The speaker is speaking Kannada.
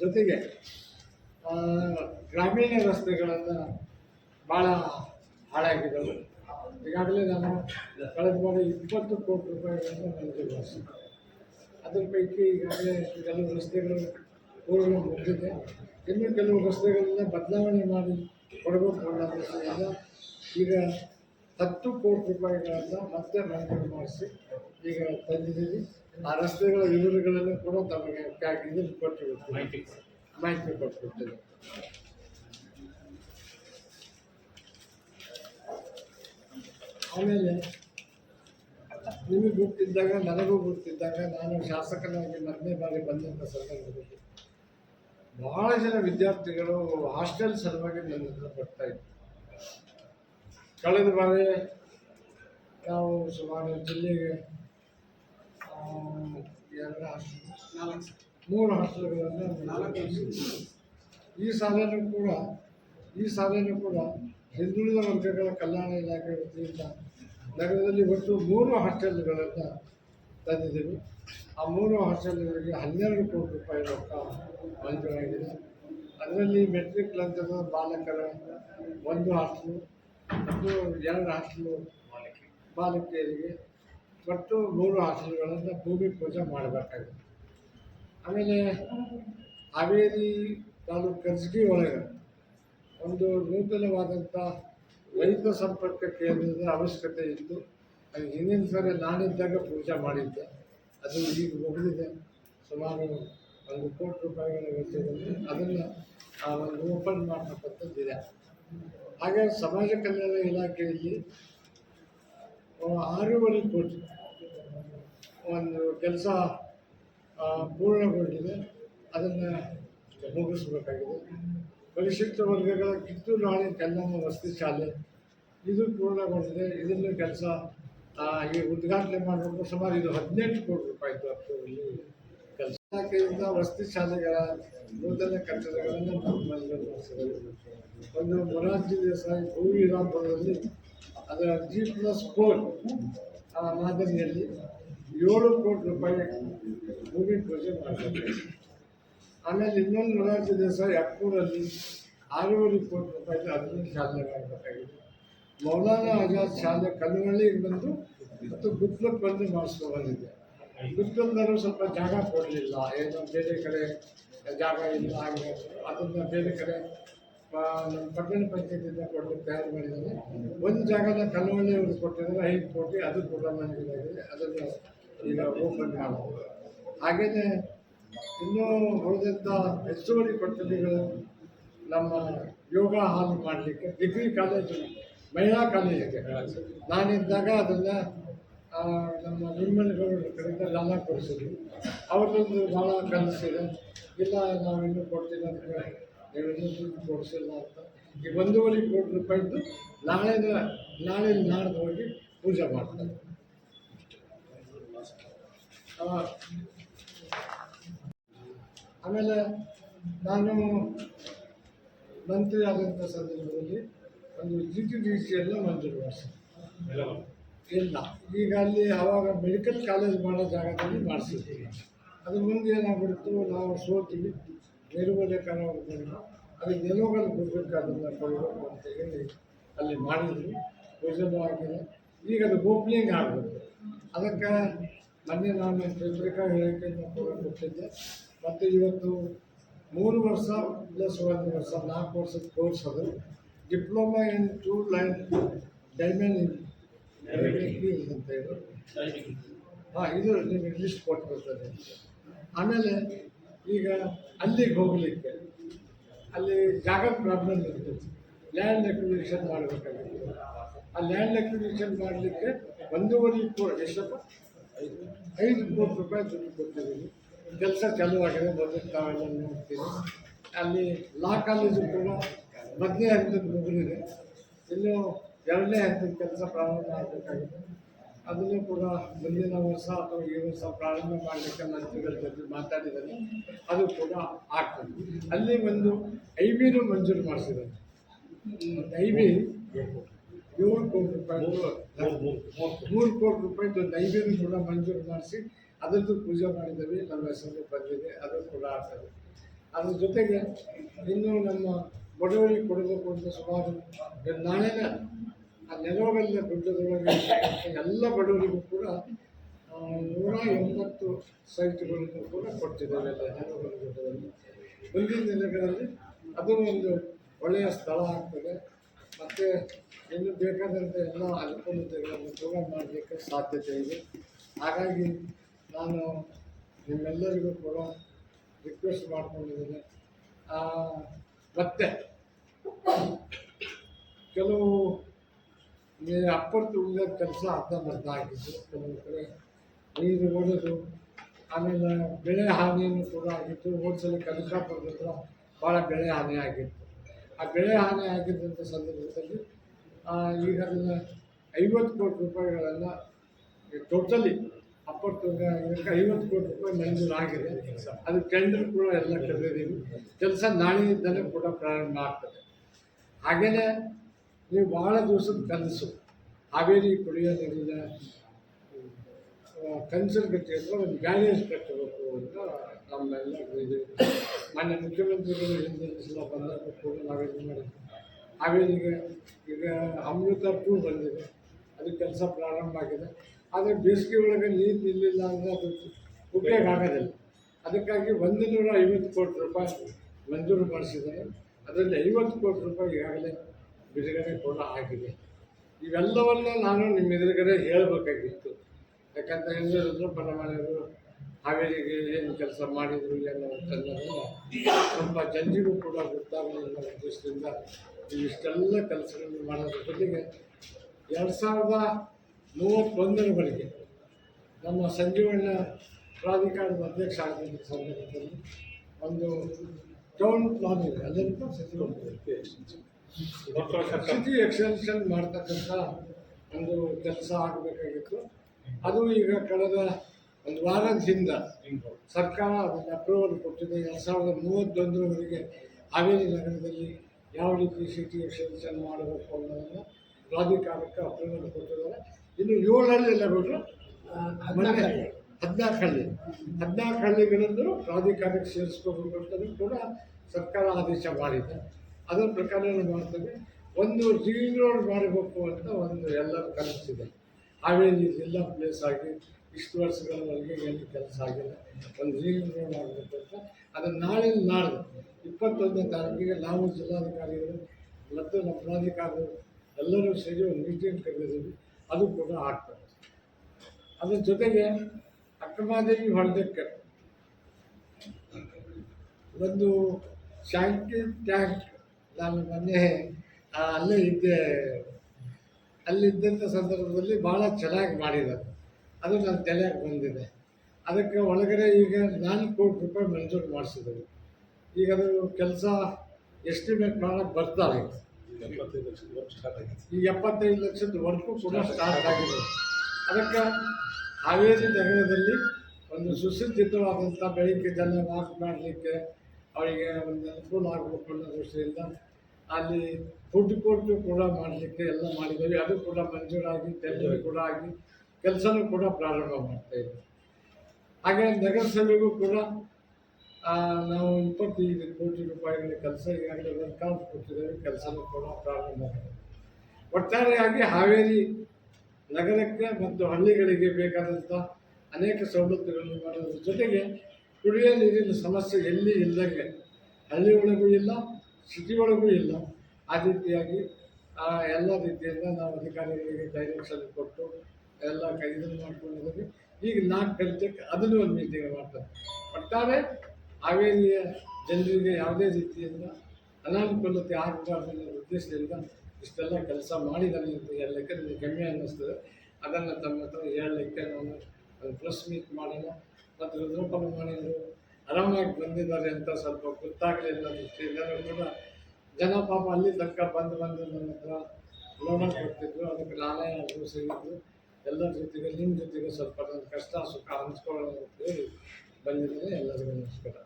ಜೊತೆಗೆ ಗ್ರಾಮೀಣ ರಸ್ತೆಗಳನ್ನು ಭಾಳ ಹಾಳಾಗಿದ್ದವು. ಈಗಾಗಲೇ ನಾನು ಕಳೆದ ಬಾರಿ ಇಪ್ಪತ್ತು ಕೋಟಿ ರೂಪಾಯಿಗಳನ್ನು ಮಂಜೂರಾಗಿಸಿದ್ದೆ ಅದ್ರ ಪೈಕಿ ಈಗಾಗಲೇ ಕೆಲವು ರಸ್ತೆಗಳು ಪೂರ್ಣ ಮುಗಿದಿದೆ. ಇನ್ನು ಕೆಲವು ರಸ್ತೆಗಳನ್ನ ಬದಲಾವಣೆ ಮಾಡಿ ಕೊಡಬೇಕು ಅನ್ನೋದ್ರಿಂದ ಈಗ ಹತ್ತು ಕೋಟಿ ರೂಪಾಯಿಗಳನ್ನು ಮತ್ತೆ ಮಾಡಿಸಿ ಈಗ ತಂದಿದ್ದೀವಿ. ಆ ರಸ್ತೆಗಳ ವಿವರಗಳನ್ನು ಕೂಡ ತಮಗೆ ಪ್ಯಾಕ್ ಇದನ್ನು ಕೊಟ್ಟು ಮಾಹಿತಿ ಕೊಟ್ಟಿರುತ್ತೇವೆ. ಆಮೇಲೆ ನಿಮಗೆ ಗೊತ್ತಿದ್ದಾಗ ನನಗೂ ಗೊತ್ತಿದ್ದಾಗ ನಾನು ಶಾಸಕನಾಗಿ ಮೊದಲನೇ ಬಾರಿ ಬಂದಂಥ ಸಂದರ್ಭದಲ್ಲಿ ಬಹಳ ಜನ ವಿದ್ಯಾರ್ಥಿಗಳು ಹಾಸ್ಟೆಲ್ ಸಲುವಾಗಿ ನನ್ನ ಹತ್ರ ಬರ್ತಾ ಇದ್ರು. ಕಳೆದ ಬಾರಿ ನಾವು ಸುಮಾರು ಜಿಲ್ಲೆಗೆ ಎರಡು ನಾಲ್ಕು ಮೂರು ಹಾಸ್ಟೆಲ್ಗಳನ್ನು ನಾಲ್ಕು ಈ ಸಾಧನೆ ಕೂಡ, ಈ ಸಾಧನೆ ಕೂಡ ಹಿಂದುಳಿದ ವರ್ಗಗಳ ಕಲ್ಯಾಣ ಇಲಾಖೆ ವತಿಯಿಂದ ನಗರದಲ್ಲಿ ಒಟ್ಟು ಮೂರು ಹಾಸ್ಟೆಲ್ಗಳನ್ನು ತಂದಿದ್ದೀವಿ. ಆ ಮೂರು ಹಾಸ್ಟೆಲ್ಗಳಿಗೆ ಹನ್ನೆರಡು ಕೋಟಿ ರೂಪಾಯಿ ರೊಕ್ಕ ಮಂಜೂರಾಗಿದೆ. ಅದರಲ್ಲಿ ಮೆಟ್ರಿಕ್ ಲಂಚದ ಬಾಲಕರ ಒಂದು ಹಾಸ್ಟೆಲು ಮತ್ತು ಎರಡು ಹಾಸ್ಟೆಲು ಬಾಲಕಿಯರಿಗೆ ಒಟ್ಟು ಮೂರು ಆಸನಗಳನ್ನು ಭೂಮಿ ಪೂಜೆ ಮಾಡಬೇಕಾಗುತ್ತೆ. ಆಮೇಲೆ ಹಾವೇರಿ ತಾಲೂಕು ಕರ್ಜಗಿ ಒಳಗೆ ಒಂದು ನೂತನವಾದಂಥ ರೈತ ಸಂಪರ್ಕ ಕೇಂದ್ರದ ಅವಶ್ಯಕತೆ ಇತ್ತು. ಅದು ಹಿಂದಿನ ಸರಿ ನಾನಿದ್ದಾಗ ಪೂಜೆ ಮಾಡಿದ್ದೆ. ಅದು ಈಗ ಮುಗಿದಿದೆ. ಸುಮಾರು ಒಂದು ಕೋಟಿ ರೂಪಾಯಿಗಳ ವೆಚ್ಚದಲ್ಲಿ ಅದನ್ನು ಒಂದು ಓಪನ್ ಮಾಡ್ತಕ್ಕಂಥದ್ದಿದೆ. ಹಾಗೆ ಸಮಾಜ ಕಲ್ಯಾಣ ಇಲಾಖೆಯಲ್ಲಿ ಆರೂವರೆ ಕೋಟಿ. ಒಂದು ಕೆಲಸ ಪೂರ್ಣಗೊಂಡಿದೆ. ಅದನ್ನು ಮುಗಿಸ್ಬೇಕಾಗಿದೆ. ಪರಿಶಿಷ್ಟ ವರ್ಗಗಳ ಕಿತ್ತೂರು ರಾಣಿ ಕಲ್ಯಾಣ ವಸತಿ ಶಾಲೆ, ಇದು ಪೂರ್ಣಗೊಂಡಿದೆ. ಇದನ್ನು ಕೆಲಸ ಈ ಉದ್ಘಾಟನೆ ಮಾಡಬೇಕು. ಸುಮಾರು ಇದು ಹದಿನೆಂಟು ಕೋಟಿ ರೂಪಾಯಿ ಇಲ್ಲಿ ಕೆಲಸ. ಇಲಾಖೆಯಿಂದ ವಸತಿ ಶಾಲೆಗಳ ನೂತನ ಕಟ್ಟಡಗಳನ್ನು ಒಂದು ಮೊರಾರ್ಜಿ ದೇಸಾಯಿ ಭೂವಿರಾಮಪುರದಲ್ಲಿ ಅದರ ಜಿ ಪ್ಲಸ್ ಫೋರ್ ಮಾದರಿಯಲ್ಲಿ ಏಳು ಕೋಟಿ ರೂಪಾಯಿ ಭೂಮಿ ಪೂಜೆ ಮಾಡಬೇಕು. ಆಮೇಲೆ ಇನ್ನೊಂದು ಮೊರಾರ್ಜಿ ದಿವಸ ಅಕ್ಬೂರಲ್ಲಿ ಆರೂವರೆ ಕೋಟಿ ರೂಪಾಯಿ ಅದನ್ನು ಶಾಲೆ ಮಾಡಬೇಕಾಗಿದೆ ಮೌಲಾನ ಆಜಾದ್ ಶಾಲೆ ಕಲ್ಲುವಳ್ಳಿಗೆ ಬಂದು ಮತ್ತು ಗುತ್ಲಕ್ಕೆ ಬಂದು ಮಾಡಿಸ್ಕೊಂಡಿದೆ ಗುತ್ಲಂದರು ಸ್ವಲ್ಪ ಜಾಗ ಕೊಡಲಿಲ್ಲ ಏನೋ ಬೇರೆ ಕಡೆ ಜಾಗ ಇಲ್ಲ ಅದನ್ನು ಬೇರೆ ಕಡೆ ಆ, ನಮ್ಮ ಕಬ್ಬಿಣ ಪಂಚಾಯತಿಂದ ಕೊಟ್ಟು ತಯಾರು ಮಾಡಿದ್ದಾರೆ. ಒಂದು ಜಾಗನ ಕಲ್ಲುವಳ್ಳಿ ಕೊಟ್ಟಿದ್ದಾರೆ ಐದು ಕೋಟಿ ಅದು ಕೂಡ ಮಂಜೂರಾಗಿದೆ ಅದನ್ನು ಈಗ ಓಪನ್ ಮಾಡಬಹುದು ಹಾಗೆಯೇ ಇನ್ನೂ ಉಳಿದಂಥ ಹೆಚ್ಚುವರಿ ಕೊಠಡಿಗಳು ನಮ್ಮ ಯೋಗ ಹಾಲ್ ಮಾಡಲಿಕ್ಕೆ ಡಿಗ್ರಿ ಕಾಲೇಜು, ಮಹಿಳಾ ಕಾಲೇಜಿಗೆ ನಾನಿದ್ದಾಗ ಅದನ್ನು ನಮ್ಮ ನಿರ್ಮಲಗೌಡರ ಕಡೆಯಿಂದ ಲಾಲ ಕೊಡಿಸಿದ್ವಿ ಅವ್ರದ್ದೊಂದು ಭಾಳ ಕನಸಿದೆ ಇಲ್ಲ ನಾವು ಇನ್ನೂ ಕೊಡ್ತೀವಿ ಅಂತ ದುಡ್ಡು ಕೊಡಿಸಿಲ್ಲ ಅಂತ. ಈ ಒಂದೂವರೆ ಕೋಟಿ ರೂಪಾಯಿದ್ದು ನಾಳೆ ನಾಳೆ ನಾಡ್ದು ಹೋಗಿ ಪೂಜೆ ಮಾಡ್ತಾರೆ. ಆಮೇಲೆ ನಾನು ಮಂತ್ರಿ ಆದಂಥ ಸಂದರ್ಭದಲ್ಲಿ ಒಂದು ಟಿ ಡಿ ಮಂಜೂರು ಮಾಡಿಸಿದೆ ಇಲ್ಲ, ಈಗ ಅಲ್ಲಿ ಆವಾಗ ಮೆಡಿಕಲ್ ಕಾಲೇಜ್ ಮಾಡೋ ಜಾಗದಲ್ಲಿ ಮಾಡಿಸಿದ್ದೀನಿ ಅದು ಮುಂದೆ ಏನಾಗ್ಬಿಡ್ತು, ನಾವು ಸೋತೀವಿ ನಿರ್ಮೂಲೆ ಕಾರಣ ಅದು ನೆಲುಗಲ್ಲಿ ಬಿಡ್ಬೇಕು ಕೊಡಬೇಕು ಅಂತ ಹೇಳಿ ಅಲ್ಲಿ ಮಾಡಿದ್ವಿ ಯೋಜನೆ ಆಗಿದೆ ಈಗ ಅದು ಓಪನಿಂಗ್ ಆಗಬೇಕು ಅದಕ್ಕೆ ಮೊನ್ನೆ ನಾನು ಪತ್ರಿಕಾ ಹೇಳಿಕೆಯನ್ನು ಕೂಡ ಕೊಟ್ಟಿದ್ದೆ. ಮತ್ತು ಇವತ್ತು ಮೂರು ವರ್ಷ ಪ್ಲಸ್ ಒಂದು ವರ್ಷ, ನಾಲ್ಕು ವರ್ಷದ ಕೋರ್ಸ್ ಅದು. Diploma in two line diamond ಅಂತ ಹೇಳಿ. ಹಾಂ, ಇದು ನಿಮಗೆ ಲಿಸ್ಟ್ ಕೊಟ್ಟು ಆಮೇಲೆ ಈಗ ಅಲ್ಲಿಗೆ ಹೋಗಲಿಕ್ಕೆ, ಅಲ್ಲಿ ಜಾಗ ಪ್ರಾಬ್ಲಮ್ ಇರ್ತದೆ ಲ್ಯಾಂಡ್ ಅಕ್ವಿಸಿಷನ್ ಮಾಡಬೇಕಾಗಿತ್ತು. ಆ ಲ್ಯಾಂಡ್ ಅಕ್ವಿಸಿಷನ್ ಮಾಡಲಿಕ್ಕೆ ಒಂದೂವರೆ ಕೋಟಿ, ಎಷ್ಟಪ್ಪ? ಐದು ಕೋಟಿ ರೂಪಾಯಿ ದುಡ್ಡು ಕೊಟ್ಟಿದ್ದೀನಿ. ಕೆಲಸ ಚಾಲುವಾಗಿದೆ ಮೊದಲು ತಾವೆಲ್ಲ ನೋಡ್ತೀನಿ ಅಲ್ಲಿ ಲಾ ಕಾಲೇಜು ಕೂಡ ಮೊದಲನೇ ಹಂತದ ಮುಗಿದಿದೆ. ಇನ್ನು ಎರಡನೇ ಹಂತದ ಕೆಲಸ ಪ್ರಾರಂಭ ಆಗಬೇಕಾಗಿದೆ ಅದನ್ನು ಕೂಡ ಮುಂದಿನ ವರ್ಷ ಅಥವಾ ಈ ವರ್ಷ ಪ್ರಾರಂಭ ಮಾಡಲಿಕ್ಕೆ ಮಂತ್ರಿಗಳ ಜೊತೆ ಮಾತಾಡಿದ್ದಾರೆ ಅದು ಕೂಡ ಆಗ್ತದೆ. ಅಲ್ಲಿ ಒಂದು ಐ ಮಂಜೂರು ಮಾಡಿಸಿದ್ದಾರೆ. ಐ ಬಿ ಏಳು ಕೋಟಿ ರೂಪಾಯಿ ಮೂರು ಕೋಟಿ ರೂಪಾಯಿದು ಒಂದು ಐ ಕೂಡ ಮಂಜೂರು ಮಾಡಿಸಿ ಅದರದ್ದು ಪೂಜೆ ಮಾಡಿದ್ದೀವಿ. ನಮ್ಮ ಹೆಸರು ಬಂದಿದೆ. ಅದು ಕೂಡ ಆಗ್ತದೆ. ಅದ್ರ ಜೊತೆಗೆ ಇನ್ನೂ ನಮ್ಮ ಬಡವರಿಗೆ ಕೊಡಬೇಕು ಅಂತ ಸುಮಾರು ನಾಳೆನೇ ಆ ನೆಲವೆಲ್ಲ ಗುಡ್ಡದೊಳಗೆ ಎಲ್ಲ ಬಡವರಿಗೂ ಕೂಡ ನೂರ ಎಂಬತ್ತು ಸೈಟ್ಗಳನ್ನು ಕೂಡ ಕೊಡ್ತಿದ್ದೇವೆ ಎಲ್ಲ ಗುಡ್ಡದಲ್ಲಿ. ಮುಂದಿನ ದಿನಗಳಲ್ಲಿ ಅದು ಒಂದು ಒಳ್ಳೆಯ ಸ್ಥಳ ಆಗ್ತದೆ. ಮತ್ತು ಇನ್ನು ಬೇಕಾದಂಥ ಎಲ್ಲ ಅನುಕೂಲತೆಗಳನ್ನು ಕೂಡ ಮಾಡಲಿಕ್ಕೆ ಸಾಧ್ಯತೆ ಇದೆ. ಹಾಗಾಗಿ ನಾನು ನಿಮ್ಮೆಲ್ಲರಿಗೂ ಕೂಡ ರಿಕ್ವೆಸ್ಟ್ ಮಾಡ್ಕೊಂಡಿದ್ದೇನೆ. ಮತ್ತೆ ಕೆಲವು ಈ ಅಪ್ಪತ್ತು ಉಳಿದ ಕೆಲಸ ಅರ್ಧಂಬರ್ಧ ಆಗಿದ್ದು ಕೆಲವು ಕಡೆ. ನೀರು ಓಡೋದು ಆಮೇಲೆ ಬೆಳೆ ಹಾನಿಯನ್ನು ಕೂಡ ಆಗಿತ್ತು. ಓಡಿಸಲು ಕನಕಾಪುರದ ಹತ್ರ ಭಾಳ ಬೆಳೆ ಹಾನಿ ಆಗಿತ್ತು. ಆ ಬೆಳೆ ಹಾನಿ ಆಗಿದ್ದಂಥ ಸಂದರ್ಭದಲ್ಲಿ ಈಗ ಐವತ್ತು ಕೋಟಿ ರೂಪಾಯಿಗಳನ್ನು ಟೋಟಲಿ ಇದಕ್ಕೆ ಐವತ್ತು ಕೋಟಿ ರೂಪಾಯಿ ಮಂಜೂರಾಗಿದೆ ಅದು ಟೆಂಡರ್ ಕೂಡ ಎಲ್ಲ ಕರೆದಿದ್ದೀವಿ ಕೆಲಸ ನಾಳೆಯಿಂದಲೇ ಕೂಡ ಪ್ರಾರಂಭ ಆಗ್ತದೆ. ಹಾಗೆಯೇ ನೀವು ಭಾಳ ದಿವಸದ ಕನಸು. ಹಾವೇರಿ ಕುಡಿಯೋದರಿಂದ ನೀರಿನ ಗತಿ ಅಂದರೆ ಒಂದು ಬ್ಯಾಲೆನ್ಸ್ ಕಟ್ಟಬೇಕು ಅಂತ ನಮ್ಮೆಲ್ಲ ಇದು. ಮಾನ್ಯ ಮುಖ್ಯಮಂತ್ರಿಗಳು ಹಿಂದಿನ ಸಲ ಬಂದಾಗ ಕೂಡ ನಾವೇನು ಮಾಡಿದ್ವಿ. ಹಾವೇರಿಗೆ ಈಗ ಅಮೃತ ಟೂ ಬಂದಿದೆ. ಅದು ಕೆಲಸ ಪ್ರಾರಂಭ ಆಗಿದೆ. ಆದರೆ ಬೇಸಿಗೆ ಒಳಗೆ ನೀರು ನಿಲ್ಲಿಲ್ಲ ಅಂದರೆ ಅದು ಉಪಯೋಗ ಆಗೋದಿಲ್ಲ. ಅದಕ್ಕಾಗಿ ಒಂದು ನೂರ ಐವತ್ತು ಕೋಟಿ ರೂಪಾಯಿ ಮಂಜೂರು ಮಾಡಿಸಿದ್ದಾರೆ. ಅದರಲ್ಲಿ ಐವತ್ತು ಕೋಟಿ ರೂಪಾಯಿ ಈಗಾಗಲೇ ಬಿಡುಗಡೆ ಕೂಡ ಆಗಿದೆ. ಇವೆಲ್ಲವನ್ನ ನಾನು ನಿಮ್ಮ ಎದುರುಗಡೆ ಹೇಳಬೇಕಾಗಿತ್ತು. ಯಾಕಂತ ಹೇಳಿದ್ರೆ ರುದ್ರಪರಮಾಣಿಯವರು ಹಾವೇರಿಗೆ ಏನು ಕೆಲಸ ಮಾಡಿದರು ಏನೋ ತುಂಬ ಜನರಿಗೂ ಕೂಡ ಗೊತ್ತಾಗಲಿ ಅನ್ನೋ ಉದ್ದೇಶದಿಂದ ಇಷ್ಟೆಲ್ಲ ಕೆಲಸಗಳನ್ನು ಮಾಡೋದ್ರ ಜೊತೆಗೆ ಎರಡು ಸಾವಿರದ ಮೂವತ್ತೊಂದರವರೆಗೆ ನಮ್ಮ ಸಂಜೀವಣ್ಣ ಪ್ರಾಧಿಕಾರದ ಅಧ್ಯಕ್ಷ ಆಗಿದ್ದ ಸಂದರ್ಭದಲ್ಲಿ ಒಂದು ಟೌನ್ ಪ್ಲಾನ್ ಇದೆ ಅದನ್ನು ಸಿಟಿ ಎಕ್ಸ್ಟೆನ್ಷನ್ ಮಾಡ್ತಕ್ಕಂಥ ಒಂದು ಕೆಲಸ ಆಗಬೇಕಾಗಿತ್ತು. ಅದು ಈಗ ಕಳೆದ ಒಂದು ವಾರದ ಹಿಂದೆ ಸರ್ಕಾರ ಅದನ್ನು ಅಪ್ರೂವಲ್ ಕೊಟ್ಟಿದೆ. ಎರಡು ಸಾವಿರದ ಮೂವತ್ತೊಂದರವರೆಗೆ ಹಾವೇರಿ ನಗರದಲ್ಲಿ ಯಾವ ರೀತಿ ಸಿಟಿ ಎಕ್ಸ್ಟೆನ್ಷನ್ ಮಾಡಬೇಕು ಅನ್ನೋದನ್ನು ಪ್ರಾಧಿಕಾರಕ್ಕೆ ಅಪ್ರೂವಲ್ ಕೊಟ್ಟಿದ್ದಾರೆ. ಇನ್ನು ಏಳರಲ್ಲಿ ಬಿಟ್ಟರು ಹದಿನಾಲ್ಕು ಹಳ್ಳಿ ಹದಿನಾಲ್ಕು ಹಳ್ಳಿಗಳಂದರೂ ಪ್ರಾಧಿಕಾರಕ್ಕೆ ಸೇರಿಸ್ಕೋಬೇಕು ಅಂತಲೂ ಕೂಡ ಸರ್ಕಾರ ಆದೇಶ ಮಾಡಿದೆ. ಅದರ ಪ್ರಕಾರ ಮಾಡ್ತೇವೆ? ಒಂದು ರಿಂಗ್ ರೋಡ್ ಮಾಡಬೇಕು ಅಂತ ಒಂದು ಎಲ್ಲರ ಕನಸಿದೆ. ಹಾವೇರಿ ಜಿಲ್ಲಾ ಪ್ಲೇಸ್ ಆಗಿ ಇಷ್ಟು ವರ್ಷಗಳವರೆಗೆ ಏನು ಕೆಲಸ ಆಗಿಲ್ಲ. ಒಂದು ರಿಂಗ್ ರೋಡ್ ಆಗಬೇಕು ಅಂತ. ಅದನ್ನು ನಾಳೆ ನಾಳೆ ಇಪ್ಪತ್ತೊಂದನೇ ತಾರೀಕಿಗೆ ನಾವು ಜಿಲ್ಲಾಧಿಕಾರಿಗಳು ಮತ್ತು ನಮ್ಮ ಪ್ರಾಧಿಕಾರಗಳು ಎಲ್ಲರೂ ಸೇರಿ ಒಂದು ಮೀಟಿಂಗ್ ಕರೆದಿದ್ದೀವಿ. ಅದು ಕೂಡ ಆಗ್ತದೆ. ಅದ್ರ ಜೊತೆಗೆ ಅಕ್ಕಮಾದೇವಿ ಹೊಡೆದಕ್ಕೆ ಒಂದು ಶಾಂತಿ ಟ್ಯಾಂಕ್ ನಾನು ಮೊನ್ನೆ ಅಲ್ಲೇ ಇದ್ದೆ. ಅಲ್ಲಿದ್ದಂಥ ಸಂದರ್ಭದಲ್ಲಿ ಭಾಳ ಚೆನ್ನಾಗಿ ಮಾಡಿದ್ದಾರೆ ಅದು ನನ್ನ ತಲೆಗೆ ಬಂದಿದೆ. ಅದಕ್ಕೆ ಒಳಗಡೆ ಈಗ ನಾಲ್ಕು ಕೋಟಿ ರೂಪಾಯಿ ಮಂಜೂರು ಮಾಡಿಸಿದ್ರು ಈಗ ಅದು ಕೆಲಸ ಎಸ್ಟಿಮೇಟ್ ಮಾಡೋಕ್ಕೆ ಬರ್ತಾರೆ. ಈ ಎಪ್ಪತ್ತೈದು ಲಕ್ಷದ ವರ್ಕು ಕೂಡ ಸ್ಟಾರ್ಟ್ ಆಗಿದೆ. ಅದಕ್ಕೆ ಹಾವೇರಿ ನಗರದಲ್ಲಿ ಒಂದು ಸುಸಜ್ಜಿತವಾದಂಥ ಬೆಳಿಗ್ಗೆ ಜನ ವಾಕ್ ಮಾಡಲಿಕ್ಕೆ ಅವರಿಗೆ ಒಂದು ಅನುಕೂಲ ಆಗಬೇಕು ಅನ್ನೋ ದೃಷ್ಟಿಯಿಂದ ಅಲ್ಲಿ ಫುಡ್ ಕೋರ್ಟು ಕೂಡ ಮಾಡಲಿಕ್ಕೆ ಎಲ್ಲ ಮಾಡಿದ್ದೇವೆ. ಅದು ಕೂಡ ಮಂಜೂರಾಗಿ ಟೆಂಡರ್ ಕೂಡ ಆಗಿ ಕೆಲಸನೂ ಕೂಡ ಪ್ರಾರಂಭ ಮಾಡ್ತಾ ಇದ್ದೀವಿ ಹಾಗೆ ನಗರಸಭೆಗೂ ಕೂಡ ನಾವು ಇಪ್ಪತ್ತೈದು ಕೋಟಿ ರೂಪಾಯಿಗಳ ಕೆಲಸ ಈಗಾಗಲೇ ವರ್ಕೌಟ್ ಕೊಟ್ಟಿದ್ದೇವೆ. ಕೆಲಸನೂ ಕೂಡ ಪ್ರಾರಂಭ ಮಾಡಿದೆ ಒಟ್ಟಾರೆಯಾಗಿ ಹಾವೇರಿ ನಗರಕ್ಕೆ ಮತ್ತು ಹಳ್ಳಿಗಳಿಗೆ ಬೇಕಾದಂಥ ಅನೇಕ ಸವಲತ್ತುಗಳನ್ನು ಮಾಡೋದ್ರ ಜೊತೆಗೆ ಕುಡಿಯೋ ನೀರಿನ ಸಮಸ್ಯೆ ಎಲ್ಲಿ ಇಲ್ಲದಂಗೆ ಹಳ್ಳಿ ಒಳಗೂ ಇಲ್ಲ ಸಿಟಿ ಒಳಗೂ ಇಲ್ಲ. ಆ ರೀತಿಯಾಗಿ ಆ, ಎಲ್ಲ ರೀತಿಯಿಂದ ನಾವು ಅಧಿಕಾರಿಗಳಿಗೆ ಡೈರೆಕ್ಷನ್ ಕೊಟ್ಟು ಎಲ್ಲ ಕೈದು ಮಾಡ್ಕೊಂಡಿದ್ದೀವಿ. ಈಗ ನಾಲ್ಕು ಕಲಿತಕ್ಕೆ ಅದನ್ನು ಒಂದು ಮೀಟಿಂಗ್ ಮಾಡ್ತಾರೆ. ಒಟ್ಟಾರೆ ಹಾವೇರಿಯ ಜನರಿಗೆ ಯಾವುದೇ ರೀತಿಯಿಂದ ಅನಾನುಕೂಲತೆ ಆಗಬಾರ್ದು ಅನ್ನೋ ಉದ್ದೇಶದಿಂದ ಇಷ್ಟೆಲ್ಲ ಕೆಲಸ ಮಾಡಿದ್ದಾರೆ ಅಂತ ಹೇಳಲಿಕ್ಕೆ ನನಗೆ ಕಮ್ಮಿ ಅನ್ನಿಸ್ತದೆ. ಅದನ್ನು ತಮ್ಮ ಹತ್ರ ಹೇಳಲಿಕ್ಕೆ ನಾನು ಪ್ರೆಸ್ ಮೀಟ್ ಮಾಡೋಣ. ಮತ್ತು ರುದ್ರಪನ ಮಾಡಿದ್ರು ಆರಾಮಾಗಿ ಬಂದಿದ್ದಾರೆ ಅಂತ ಸ್ವಲ್ಪ ಗೊತ್ತಾಗಲಿಲ್ಲ ದೃಷ್ಟಿಯಿಂದ ಕೂಡ, ಜನ ಪಾಪ ಅಲ್ಲಿ ತನಕ ಬಂದು ಬಂದು ನನ್ನ ಹತ್ರ ಲೋಣ ಕೊಡ್ತಿದ್ರು, ಅದಕ್ಕೆ ನಾನೇ ಅದು ಸಿಗಿದ್ರು ಎಲ್ಲರ ಜೊತೆಗೆ ನಿಮ್ಮ ಜೊತೆಗೆ ಸ್ವಲ್ಪ ನನ್ನ ಕಷ್ಟ ಸುಖ ಹಂಚ್ಕೊಳ್ಳೋಣ ಅಂತ ಹೇಳಿ ಬಂದಿದ್ದೀನಿ. ಎಲ್ಲರಿಗೂ ನಮಸ್ಕಾರ.